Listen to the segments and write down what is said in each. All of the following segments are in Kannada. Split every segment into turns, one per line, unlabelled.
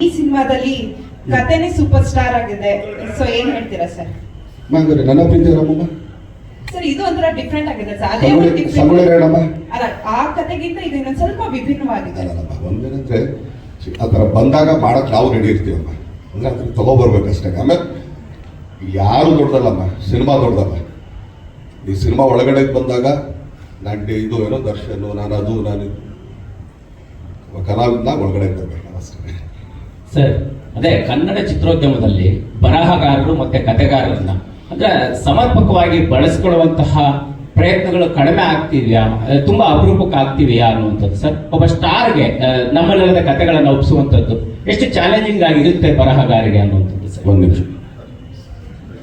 ಈ ಸಿನಿಮಾದಲ್ಲಿ ಕಥೆನೇ ಸೂಪರ್ ಸ್ಟಾರ್ ಆಗಿದೆ. ಸೊ ಏನ್ ಹೇಳ್ತೀರಾ ಸರ್
ಮಂಗರೆ ನನ್ನ ಪ್ರೀತಿ ರಾಮಮ್ಮ
ಸರ್ ಇದು ಒಂಥರ ಡಿಫ್ರೆಂಟ್ ಆಗಿದೆ. ಸರ್ ಅದೇ ಒಂದು
ಸಂಗೊಳ್ಳಿ
different-
ರಾಯಣ್ಣಮ್ಮ
ಅಲ್ಲ ಆ ಕಥೆಗಿಂತ ಇದು ಇನ್ನೊಂದ್ ಸ್ವಲ್ಪ ವಿಭಿನ್ನವಾಗಿದೆ.
ಅಲ್ಲಲ್ಲಮ್ಮ ಒಂದೇನಂದ್ರೆ ಆ ಥರ ಬಂದಾಗ ಮಾಡಕ್ಕೆ ನಾವು ರೆಡಿ ಇರ್ತೀವಮ್ಮ. ಅಂದ್ರೆ ಅದ್ರ ತಗೋಬರ್ಬೇಕಷ್ಟೇ ಆಮೇಲೆ ಯಾರು ದೊಡ್ಡದಲ್ಲಮ್ಮ? ಸಿನಿಮಾ ದೊಡ್ಡದಲ್ಲ. ಈ ಸಿನಿಮಾ ಒಳಗಡೆ ಬಂದಾಗ ನಾನು ಇದು ಏನೋ ದರ್ಶನ್ ನಾನು ಅದು ನಾನು ಇದು. ಕಲಾವಿದನ ಒಳಗಡೆ ಬರ್ಬೇಕು ಅಷ್ಟೇ
ಸರ್, ಅದೇ ಕನ್ನಡ ಚಿತ್ರೋದ್ಯಮದಲ್ಲಿ ಬರಹಗಾರರು ಮತ್ತೆ ಕಥೆಗಾರರನ್ನ, ಅಂದ್ರೆ ಸಮರ್ಪಕವಾಗಿ ಬಳಸ್ಕೊಳ್ಳುವಂತಹ ಪ್ರಯತ್ನಗಳು ಕಡಿಮೆ ಆಗ್ತಿದೆಯಾ? ತುಂಬ ಅಪರೂಪಕ್ಕೆ ಆಗ್ತಿವೆಯಾ ಅನ್ನುವಂಥದ್ದು ಸರ್. ಒಬ್ಬ ಸ್ಟಾರ್ಗೆ ನಮ್ಮಲ್ಲಿರದ ಕಥೆಗಳನ್ನು ಒಪ್ಪಿಸುವಂಥದ್ದು ಎಷ್ಟು ಚಾಲೆಂಜಿಂಗ್ ಆಗಿರುತ್ತೆ ಬರಹಗಾರಿಗೆ ಅನ್ನುವಂಥದ್ದು ಸರ್.
ಒಂದು ನಿಮಿಷ.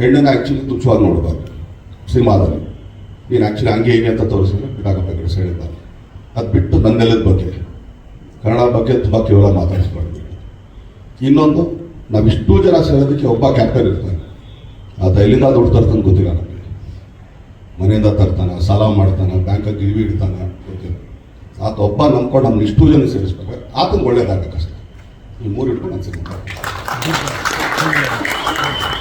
ಹೆಣ್ಣನ್ನ ಆ್ಯಕ್ಚುಲಿ ತುಚ್ಛವಾಗಿ ನೋಡಬಾರ್ದು ಸಿನಿಮಾದಲ್ಲಿ. ನೀನು ಆ್ಯಕ್ಚುಲಿ ಹಂಗೆ ಹೀಗೆ ಅಂತ ತೋರಿಸಿದ್ರೆ ಬಿಡಾಕಪ್ಪ ಕಡೆ ಹೇಳಿದ್ದಾರೆ ಅದು ಬಿಟ್ಟು ನನ್ನೆಲ್ಲದ ಬಗ್ಗೆ. ಕನ್ನಡ ಬಗ್ಗೆ ತುಂಬ ಕೇವಲ ಮಾತಾಡಿಸ್ಬಾರ್ದು. ಇನ್ನೊಂದು, ನಾವಿಷ್ಟು ಜನ ಸೇರೋದಕ್ಕೆ ಒಬ್ಬ ಕ್ಯಾಪ್ಟನ್ ಇರ್ತಾನೆ. ಆತ ಎಲ್ಲಿಂದ ದುಡ್ಡು ತರ್ತಾನೆ ಗೊತ್ತಿಲ್ಲ ನಮಗೆ. ಮನೆಯಿಂದ ತರ್ತಾನೆ, ಸಾಲ ಮಾಡ್ತಾನೆ ಬ್ಯಾಂಕಾಗಿ ಇವಿ ಇಡ್ತಾನೆ. ಗೊತ್ತಿಲ್ಲ. ಆತ ಒಬ್ಬ ನಂಬ್ಕೊಂಡು ನಮ್ಗೆ ಇಷ್ಟು ಜನ ಸೇರಿಸ್ಬೇಕು ಆತನ ಒಳ್ಳೇದಾಗಬೇಕಷ್ಟೇ. ಈ ಮೂರು ಇಟ್ಕೊಂಡು ಸಿನಿಮಾ.